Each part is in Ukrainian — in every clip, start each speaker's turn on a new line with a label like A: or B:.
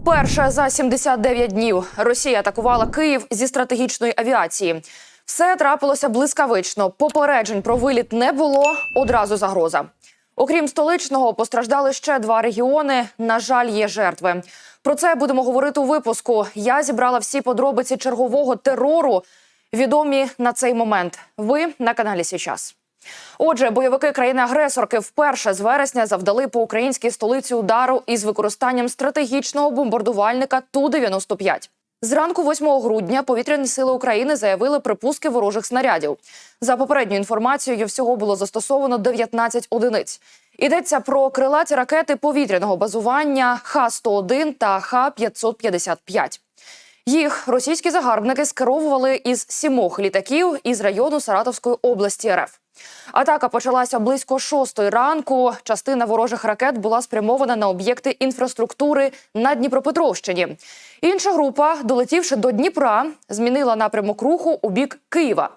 A: Вперше за 79 днів Росія атакувала Київ зі стратегічної авіації. Все трапилося блискавично. Попереджень про виліт не було. Одразу загроза. Окрім столичного, постраждали ще два регіони. На жаль, є жертви. Про це будемо говорити у випуску. Я зібрала всі подробиці чергового терору, відомі на цей момент. Ви на каналі Січас. Отже, бойовики країни-агресорки вперше з вересня завдали по українській столиці удару із використанням стратегічного бомбардувальника Ту-95. Зранку 8 грудня повітряні сили України заявили припуски ворожих снарядів. За попередньою інформацією, всього було застосовано 19 одиниць. Йдеться про крилаті ракети повітряного базування Х-101 та Х-555. Їх російські загарбники скеровували із сімох літаків із району Саратовської області РФ. Атака почалася близько шостої ранку. Частина ворожих ракет була спрямована на об'єкти інфраструктури на Дніпропетровщині. Інша група, долетівши до Дніпра, змінила напрямок руху у бік Києва.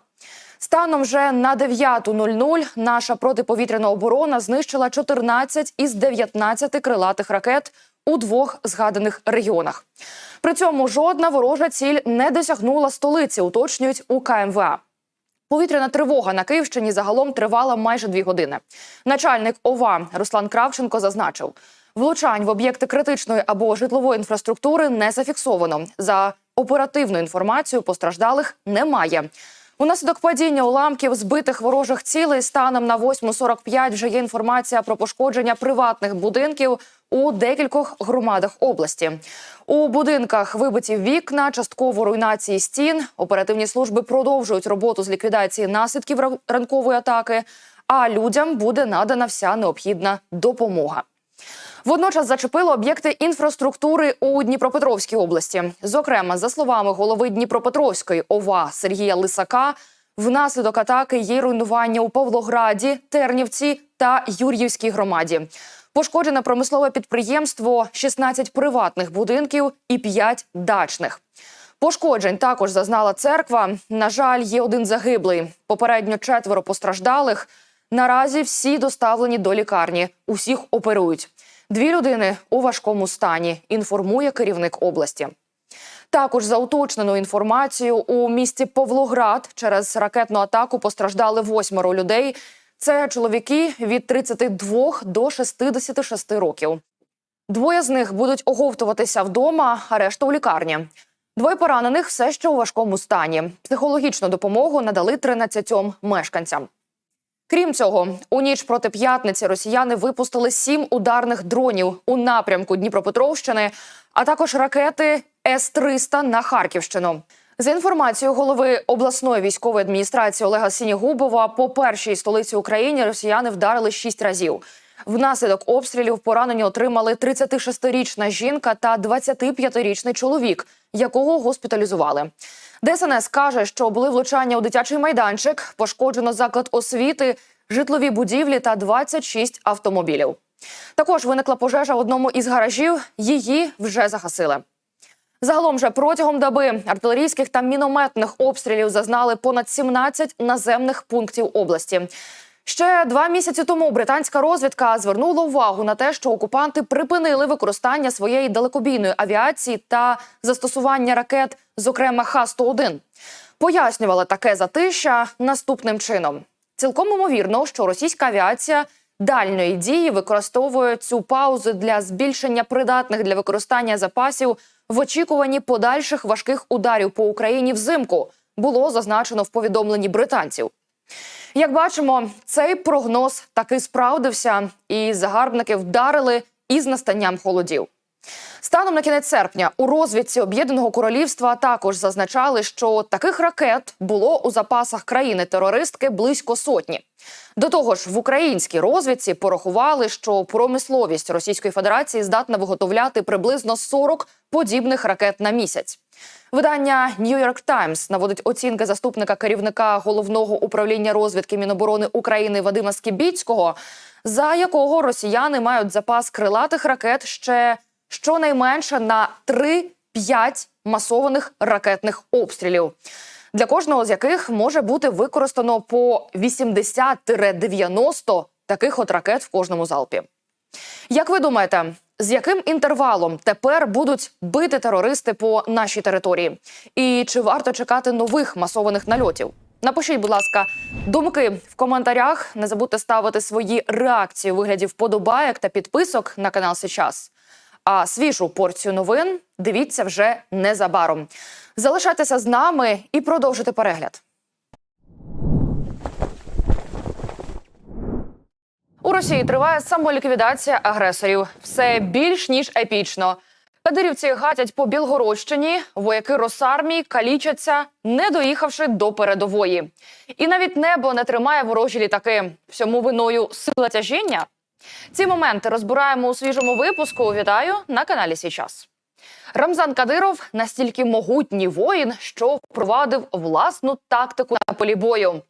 A: Станом вже на 9.00 наша протиповітряна оборона знищила 14 із 19 крилатих ракет у двох згаданих регіонах. При цьому жодна ворожа ціль не досягнула столиці, уточнюють у КМВА. Повітряна тривога на Київщині загалом тривала майже дві години. Начальник ОВА Руслан Кравченко зазначив, влучань в об'єкти критичної або житлової інфраструктури не зафіксовано. За оперативною інформацією постраждалих немає. Унаслідок падіння уламків збитих ворожих цілей станом на 8.45 вже є інформація про пошкодження приватних будинків у декількох громадах області. У будинках вибиті вікна, частково руйнації стін. Оперативні служби продовжують роботу з ліквідації наслідків ранкової атаки. А людям буде надана вся необхідна допомога. Водночас зачепило об'єкти інфраструктури у Дніпропетровській області. Зокрема, за словами голови Дніпропетровської ОВА Сергія Лисака, внаслідок атаки є руйнування у Павлограді, Тернівці та Юр'ївській громаді. Пошкоджене промислове підприємство, 16 приватних будинків і 5 дачних. Пошкоджень також зазнала церква. На жаль, є один загиблий. Попередньо четверо постраждалих. Наразі всі доставлені до лікарні. Усіх оперують. Дві людини у важкому стані. Інформує керівник області. Також за уточненою інформацією, у місті Павлоград через ракетну атаку постраждали восьмеро людей. Це чоловіки від 32 до 66 років. Двоє з них будуть оговтуватися вдома, а решта у лікарні. Двоє поранених все ще у важкому стані. Психологічну допомогу надали 13 мешканцям. Крім цього, у ніч проти п'ятниці росіяни випустили сім ударних дронів у напрямку Дніпропетровщини, а також ракети С-300 на Харківщину. За інформацією голови обласної військової адміністрації Олега Сінігубова, по першій столиці України росіяни вдарили шість разів. Внаслідок обстрілів поранені отримали 36-річна жінка та 25-річний чоловік, якого госпіталізували. ДСНС каже, що були влучання у дитячий майданчик, пошкоджено заклад освіти, житлові будівлі та 26 автомобілів. Також виникла пожежа в одному із гаражів. Її вже загасили. Загалом же протягом доби артилерійських та мінометних обстрілів зазнали понад 17 наземних пунктів області. Ще два місяці тому британська розвідка звернула увагу на те, що окупанти припинили використання своєї далекобійної авіації та застосування ракет, зокрема Х-101. Пояснювала таке затища наступним чином: цілком ймовірно, що російська авіація дальньої дії використовує цю паузу для збільшення придатних для використання запасів в очікуванні подальших важких ударів по Україні взимку. Було зазначено в повідомленні британців. Як бачимо, цей прогноз таки справдився, і загарбники вдарили із настанням холодів. Станом на кінець серпня у розвідці Об'єднаного Королівства також зазначали, що таких ракет було у запасах країни-терористки близько сотні. До того ж, в українській розвідці порахували, що промисловість Російської Федерації здатна виготовляти приблизно 40 подібних ракет на місяць. Видання New York Times наводить оцінки заступника керівника головного управління розвідки Міноборони України Вадима Скібіцького, за якого росіяни мають запас крилатих ракет ще щонайменше на 3-5 масованих ракетних обстрілів, для кожного з яких може бути використано по 80-90 таких от ракет в кожному залпі. Як ви думаєте, З яким інтервалом тепер будуть бити терористи по нашій території? І чи варто чекати нових масованих нальотів? Напишіть, будь ласка, думки в коментарях. Не забудьте ставити свої реакції у вигляді вподобайок та підписок на канал Сейчас. А свіжу порцію новин дивіться вже незабаром. Залишайтеся з нами і продовжуйте перегляд. У Росії триває самоліквідація агресорів. Все більш ніж епічно. Кадирівці гатять по Білгородщині, вояки Росармії калічаться, не доїхавши до передової. І навіть небо не тримає ворожі літаки. Всьому виною сила тяжіння. Ці моменти розбираємо у свіжому випуску. Вітаю на каналі Січас. Рамзан Кадиров настільки могутній воїн, що впровадив власну тактику на полі бою.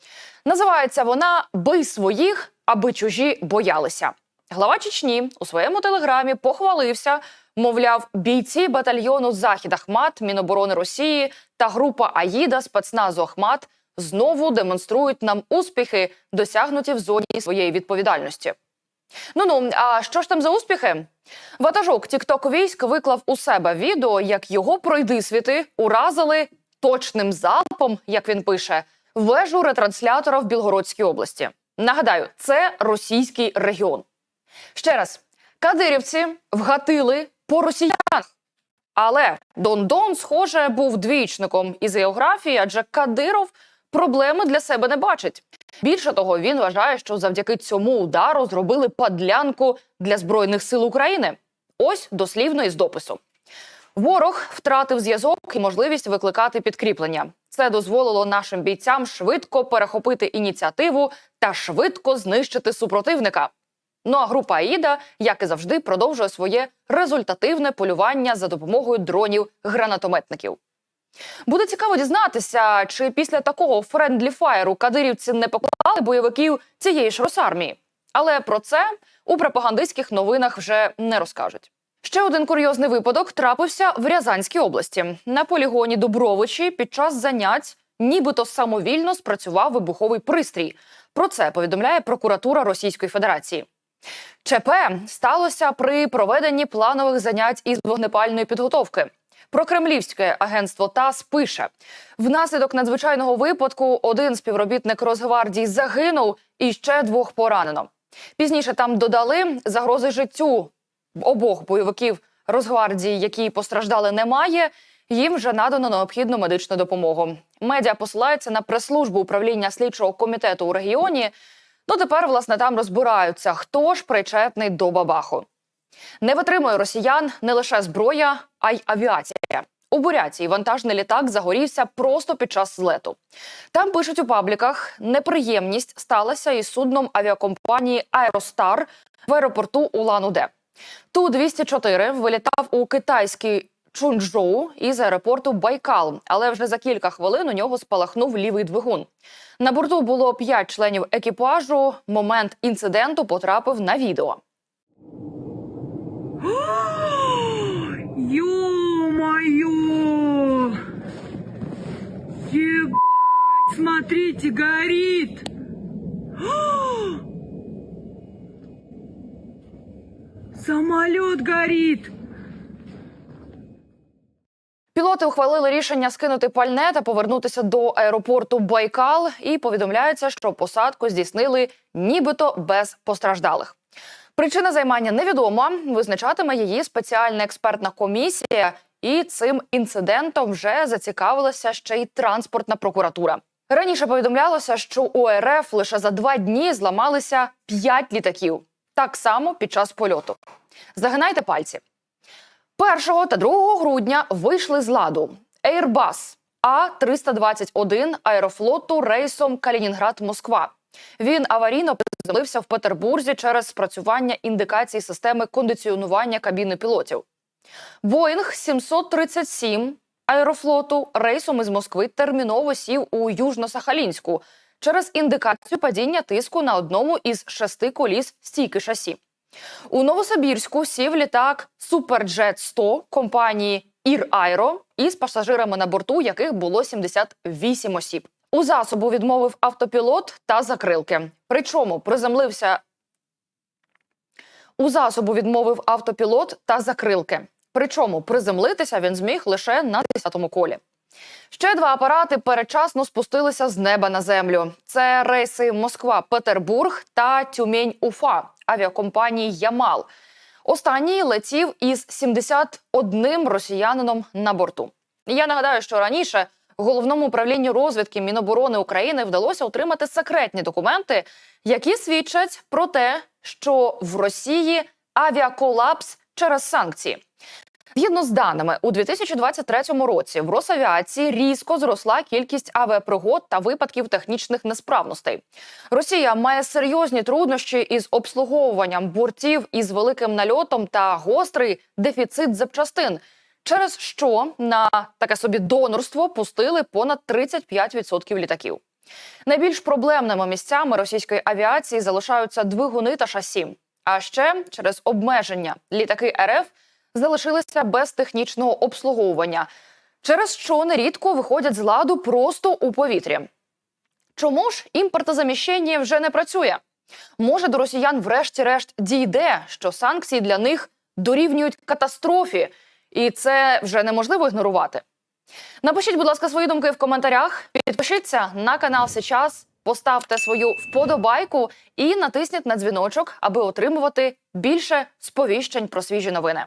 A: Називається вона Бий своїх, аби чужі боялися. Глава Чечні у своєму телеграмі похвалився, мовляв, бійці батальйону Захід Ахмат Міноборони Росії та група Аїда спецназу Ахмат знову демонструють нам успіхи, досягнуті в зоні своєї відповідальності. Ну ну, а що ж там за успіхи? Ватажок Тікток військ виклав у себе відео, як його пройдисвіти уразили точним залпом, як він пише, вежу ретранслятора в Білгородській області. Нагадаю, це російський регіон. Ще раз, кадирівці вгатили по росіянах. Але Дондон, схоже, був двічником із географії, адже Кадиров проблеми для себе не бачить. Більше того, він вважає, що завдяки цьому удару зробили падлянку для збройних сил України. Ось дослівно із допису. Ворог втратив зв'язок і можливість викликати підкріплення. Це дозволило нашим бійцям швидко перехопити ініціативу та швидко знищити супротивника. Ну а група Аїда, як і завжди, продовжує своє результативне полювання за допомогою дронів-гранатометників. Буде цікаво дізнатися, чи після такого френдлі фаєру кадирівці не поклали бойовиків цієї ж Росармії. Але про це у пропагандистських новинах вже не розкажуть. Ще один курйозний випадок трапився в Рязанській області. На полігоні Дубровичі під час занять нібито самовільно спрацював вибуховий пристрій. Про це повідомляє прокуратура Російської Федерації. ЧП сталося при проведенні планових занять із вогнепальної підготовки. Прокремлівське агентство ТАСС пише: внаслідок надзвичайного випадку один співробітник Росгвардії загинув і ще двох поранено. Пізніше там додали загрози життю обох бойовиків Росгвардії, які постраждали, немає. Їм вже надано необхідну медичну допомогу. Медіа посилається на прес-службу управління слідчого комітету у регіоні. Ну тепер власне там розбираються, хто ж причетний до бабаху. Не витримує росіян не лише зброя, а й авіація. У Бурятії вантажний літак загорівся просто під час злету. Там пишуть у пабліках, неприємність сталася із судном авіакомпанії Аеростар в аеропорту Улан-Уде. Ту 204 вилітав у китайський Чунчжоу із аеропорту Байкал, але вже за кілька хвилин у нього спалахнув лівий двигун. На борту було п'ять членів екіпажу. Момент інциденту потрапив на відео.
B: Ё-моё! Ебать, смотрите, горит! Самолет горит!
A: Пілоти ухвалили рішення скинути пальне та повернутися до аеропорту Байкал. І повідомляється, що посадку здійснили нібито без постраждалих. Причина займання невідома. Визначатиме її спеціальна експертна комісія. І цим інцидентом вже зацікавилася ще й транспортна прокуратура. Раніше повідомлялося, що у РФ лише за два дні зламалися п'ять літаків. Так само під час польоту. Загинайте пальці. 1 та 2 грудня вийшли з ладу Airbus А-321 аерофлоту рейсом Калінінград-Москва. Він аварійно приземлився в Петербурзі через спрацювання індикацій системи кондиціонування кабіни пілотів. Боїнг 737 аерофлоту рейсом із Москви терміново сів у Южно-Сахалінську через індикацію падіння тиску на одному із шести коліс стійки шасі. У Новосибірську сів літак Суперджет 100 компанії Ір-Айро із пасажирами на борту, яких було 78 осіб. У засобу відмовив автопілот та закрилки. Причому приземлився У засобу відмовив автопілот та закрилки. Причому приземлитися він зміг лише на 10-му колі. Ще два апарати передчасно спустилися з неба на землю. Це рейси Москва-Петербург та Тюмень-Уфа авіакомпанії Ямал. Останній летів із 71 росіянином на борту. Я нагадаю, що раніше головному управлінню розвідки Міноборони України вдалося отримати секретні документи, які свідчать про те, що в Росії авіаколапс через санкції. Згідно з даними, у 2023 році в Росавіації різко зросла кількість авіапригод та випадків технічних несправностей. Росія має серйозні труднощі із обслуговуванням бортів із великим нальотом та гострий дефіцит запчастин, через що на таке собі донорство пустили понад 35% літаків. Найбільш проблемними місцями російської авіації залишаються двигуни та шасі. А ще через обмеження літаки РФ залишилися без технічного обслуговування, через що нерідко виходять з ладу просто у повітрі. Чому ж імпортозаміщення вже не працює? Може, до росіян врешті-решт дійде, що санкції для них дорівнюють катастрофі, і це вже неможливо ігнорувати. Напишіть, будь ласка, свої думки в коментарях. Підпишіться на канал Сейчас, поставте свою вподобайку і натисніть на дзвіночок, аби отримувати більше сповіщень про свіжі новини.